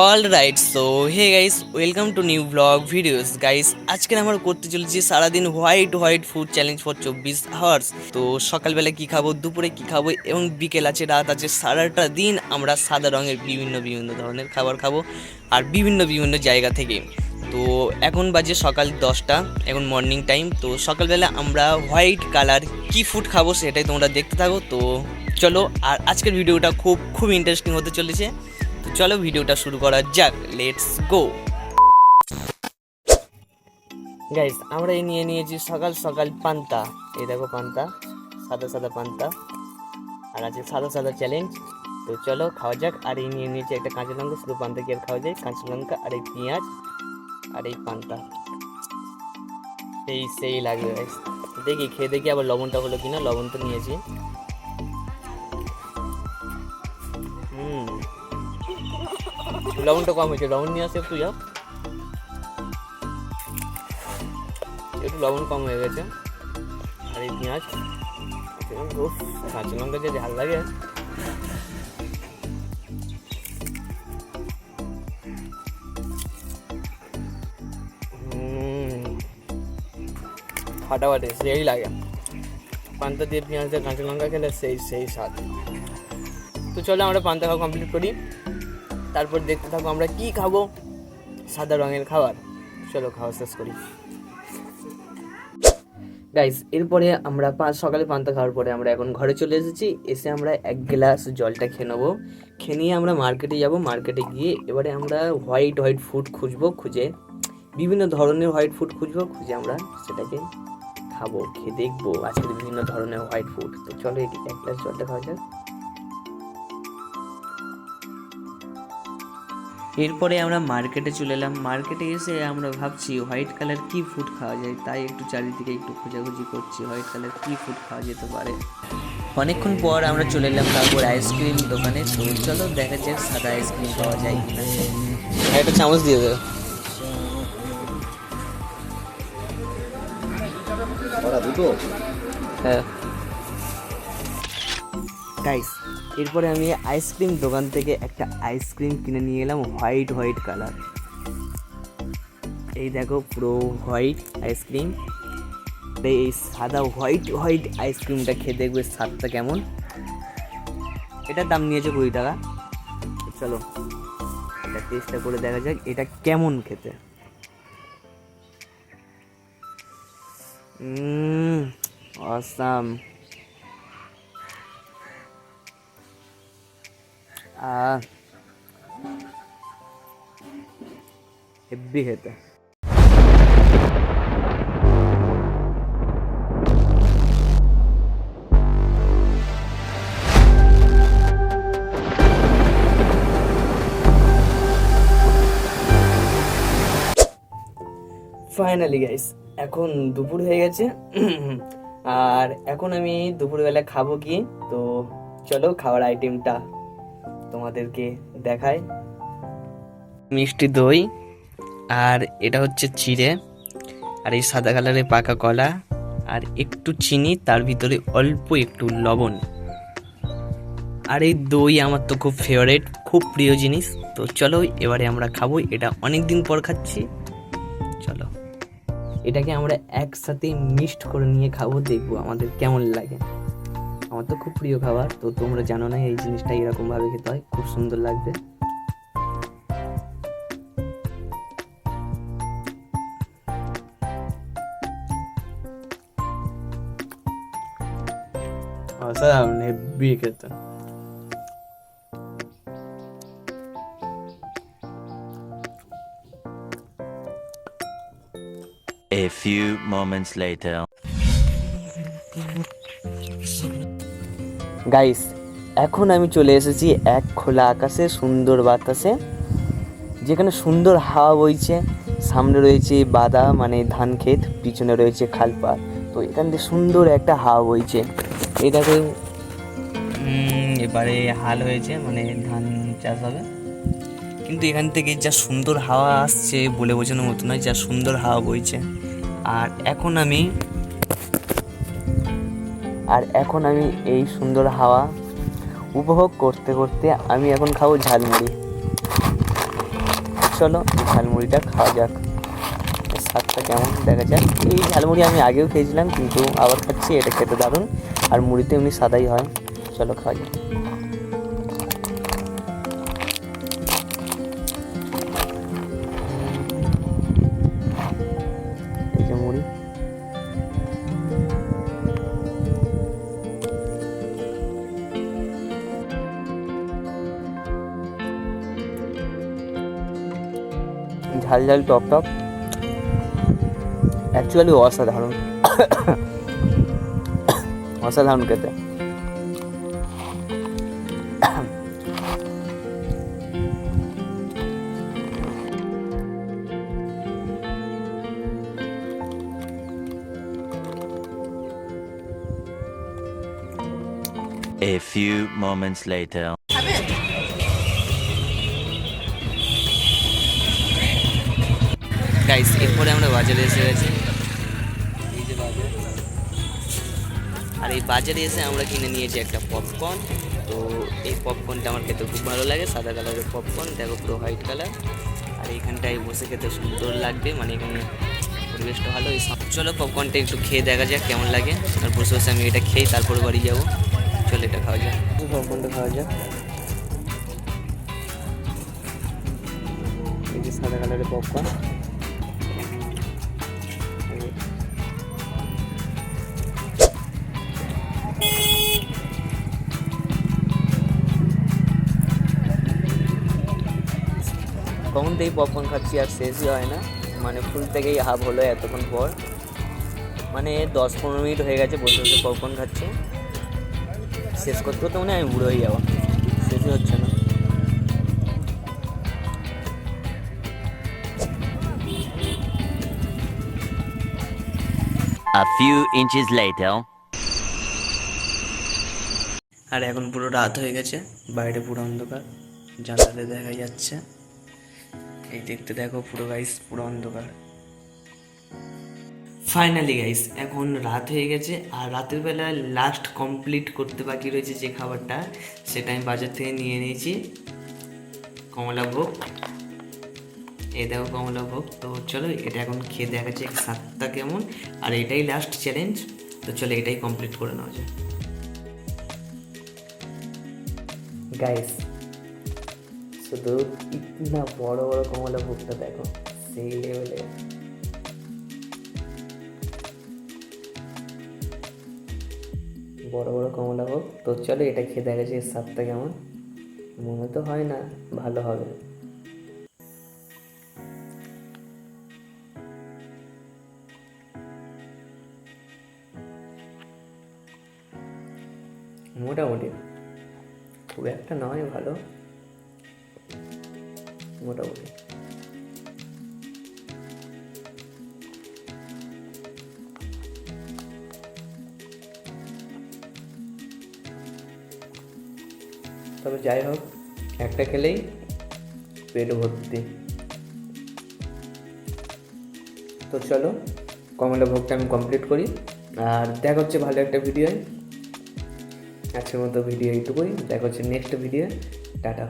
All right so hey guys welcome to new vlog videos guys আজকে আমরা করতে চলেছি সারাদিন white white food challenge for চব্বিশ আওয়ার্স তো সকালবেলা কী খাব, দুপুরে কী খাব এবং বিকেল আছে, রাত আছে, সারাটা দিন আমরা সাদা রঙের বিভিন্ন বিভিন্ন ধরনের খাবার খাব আর বিভিন্ন বিভিন্ন জায়গা থেকে। তো এখন বাজে সকাল দশটা, এখন মর্নিং টাইম তো সকালবেলা আমরা হোয়াইট কালার কি ফুড খাব সেটাই তোমরা দেখতে থাকো। তো চলো, আর আজকের ভিডিওটা খুব খুব ইন্টারেস্টিং হতে চলেছে। তো চলো ভিডিওটা শুরু করা যাক লেটস গো গাইস আমরা এই নিয়ে নিয়েছি সকাল সকাল পান্তা। এই দেখো পান্তা, সাদা সাদা পান্তা। আর আছে সাদা সাদা চ্যালেঞ্জ তো চলো খাওয়া যাক। আর এই নিয়ে নিয়েছি একটা কাঁচা লঙ্কা, শুধু পান্তা কি আর খাওয়া যায়? কাঁচা লঙ্কা আর এই পেঁয়াজ আর এই পান্তা। সেই সেই লাগবে গাইস দেখি, খেয়ে দেখি আবার লবণটা হলো কিনা, লবণ তো নিয়েছি। লবণটা কম হয়েছে লবণ নিয়ে আসে একটু, যাও। একটু লবণ কম হয়ে গেছে। আর এই পেঁয়াজ কাঁচা লঙ্কা যে ঝাল লাগে। ফাটাফাটি, সেই লাগে। পান্তা দিয়ে পেঁয়াজ দিয়ে কাঁচা লঙ্কা খেলে সেই সেই স্বাদ। তো চলো আমরা পান্তা খাওয়া কমপ্লিট করি। তারপর দেখতে থাকব আমরা কি খাব? সাদা রঙের খাবার। চলো খাওয়া শেষ করি। গাইস এরপরে আমরা পাঁচ সকালে পান্তা খাওয়ার পরে আমরা এখন ঘরে চলে এসেছি। এসে আমরা এক গ্লাস জলটা খেয়ে নেব। খেয়ে নিয়ে আমরা মার্কেটে যাব। মার্কেটে গিয়ে এবারে আমরা হোয়াইট হোয়াইট ফুড খুঁজবো, খুঁজে বিভিন্ন ধরনের হোয়াইট ফুড খুঁজবো, খুঁজে আমরা সেটাকে খাব, খেয়ে দেখব। আজকে বিভিন্ন ধরনের হোয়াইট ফুড। তো চলো এক গ্লাস জলটা খাওয়া যাক। এরপরে আমরা মার্কেটে চলে এলাম। মার্কেটে এসে আমরা ভাবছি হোয়াইট কালার কি ফুড খাওয়া যায়? তাই একটু চারিদিকে একটু খোঁজাখুঁজি করছি হোয়াইট কালার কি ফুড খাওয়া যেতে পারে। অনেকক্ষণ পর আমরা চলে এলাম তারপর আইসক্রিম দোকানে। তো চলো দেখা যাক সাদা আইসক্রিম পাওয়া যায় কিনা একটা চামচ দিয়ে দেবে দুটো? হ্যাঁ। গাইস এরপরে আমি আইসক্রিম দোকান থেকে একটা আইসক্রিম কিনে নিয়ে এলাম হোয়াইট হোয়াইট কালার। এই দেখো পুরো হোয়াইট আইসক্রিম। এই সাদা হোয়াইট হোয়াইট আইসক্রিমটা খেয়ে দেখবে স্বাদটা কেমন। এটার দাম নিয়েছে কুড়ি টাকা। চলো এটা টেস্টটা করে দেখা যাক এটা কেমন খেতে। Mmm, হেব্বি খেতে ফাইনালি গাইস এখন দুপুর হয়ে গেছে। আর এখন আমি দুপুরবেলা খাব কি? তো চলো খাওয়ার আইটেমটা তোমাদেরকে দেখাই মিষ্টি দই, আর এটা হচ্ছে চিড়ে, আর এই সাদা কালারের পাকা কলা, আর একটু চিনি, তার ভিতরে অল্প একটু লবণ। আর এই দই আমার তো খুব ফেভারেট খুব প্রিয় জিনিস। তো চলো, এবারে আমরা খাব, এটা অনেক দিন পর খাচ্ছি। চলো। এটাকে আমরা একসাথে মিক্সড করে নিয়ে খাব, দেখব আমাদের কেমন লাগে। আমার তো খুব প্রিয় খাবার তো তোমরা জানো না এই জিনিসটা এরকম ভাবে খেতে হয় খুব সুন্দর লাগবে অসাধারণ হেব্বি খেতে A few moments later. Guys এখন আমি চলে এসেছি এক খোলা আকাশে, সুন্দর বাতাসে, যেখানে সুন্দর হাওয়া বইছে। সামনে রয়েছে বাদা মানে ধান ক্ষেত, পিছনে রয়েছে খালপাড় তো এখান থেকে সুন্দর একটা হাওয়া বইছে। দেখো। এবারে হাল হয়েছে মানে ধান চাষ হবে। কিন্তু এখান থেকে যা সুন্দর হাওয়া আসছে বলে বোঝানোর মতো নয়, যা সুন্দর হাওয়া বইছে। আর এখন আমি আর এখন আমি এই সুন্দর হাওয়া উপভোগ করতে করতে আমি এখন খাব ঝালমুড়ি। চলো, ঝালমুড়িটা খাওয়া যাক। স্বাদটা কেমন? দেখা যাক। এই ঝালমুড়ি আমি আগেও খেয়েছিলাম, কিন্তু আবার খাচ্ছি, এটা খেতে দারুণ। আর মুড়িতে এমনি সাদাই হয়। চলো, খাওয়া যাক। ঝাল ঝাল টক টক। অ্যাকচুয়ালি অসাধারণ। অসাধারণ খেতে। A few moments later. Guys এরপরে আমরা বাজারে এসে গেছি। আর এই বাজারে এসে আমরা কিনে নিয়েছি একটা পপকর্ন তো এই পপকর্নটা আমার খেতে খুব ভালো লাগে, সাদা কালারের পপকর্ন দেখো পুরো হোয়াইট কালার আর এইখানটায় বসে খেতে সুন্দর লাগবে মানে এখানে পরিবেশটা ভালো। এই সব- চলো পপকর্নটা একটু খেয়ে দেখা যাক কেমন লাগে। আর বসে বসে আমি এটা খেয়ে তারপরে বাড়ি যাব। চলো এটা খাওয়া যাক। পপকর্নটা খাওয়া যাক। এই যে সাদা কালারের পপকর্ন কখন থেকে পপকর্ন খাচ্ছি আর শেষই হয় না। মানে ফুল থেকেই হাফ হলো এতক্ষণ পর। মানে দশ পনেরো মিনিট হয়ে গেছে বসে বসে পপকর্ন খাচ্ছি। শেষ করতে করতে মনে হয় আমি বুড়ো হয়ে যাব। শেষই হচ্ছে না। A few inches later. আর এখন পুরো রাত হয়ে গেছে। বাইরে পুরো অন্ধকার। জানলাতে দেখা যাচ্ছে। এই দেখতে দেখো পুরো গাইস পুরো অন্ধকার। ফাইনালি গাইস এখন রাত হয়ে গেছে, আর রাতের বেলা লাস্ট কমপ্লিট করতে বাকি রয়েছে যে খাবারটা, সেটা আমি বাজার থেকে নিয়ে নিয়েছি কমলা ভোগ। এই দেখো কমলা ভোগ। তো চলো, এটা এখন খেয়ে দেখা যাচ্ছে স্বাদটা কেমন, আর এটাই লাস্ট চ্যালেঞ্জ তো চলো, এটাই কমপ্লিট করে নেওয়া যায় গাইস শুধু ইতনা বড় বড় কমলা ভোগটা দেখো, সেই লেভেলে বড় বড় কমলা ভোগ। তো চলো এটা খেয়ে দেখা এর স্বাদটা কেমন। মনে তো হয় না, ভালো হবে। মোটামুটি। খুব একটা নয়, ভালো। মোটামুটি তবে যাই হোক একটা খেলেই পেট ভর্তি। তো চলো, কমলা ভোগটা আমি কমপ্লিট করি। আর দেখা হচ্ছে ভালো একটা ভিডিও আজকের মতো ভিডিও এইটুকুই। দেখা হচ্ছে নেক্সট ভিডিও টাটা।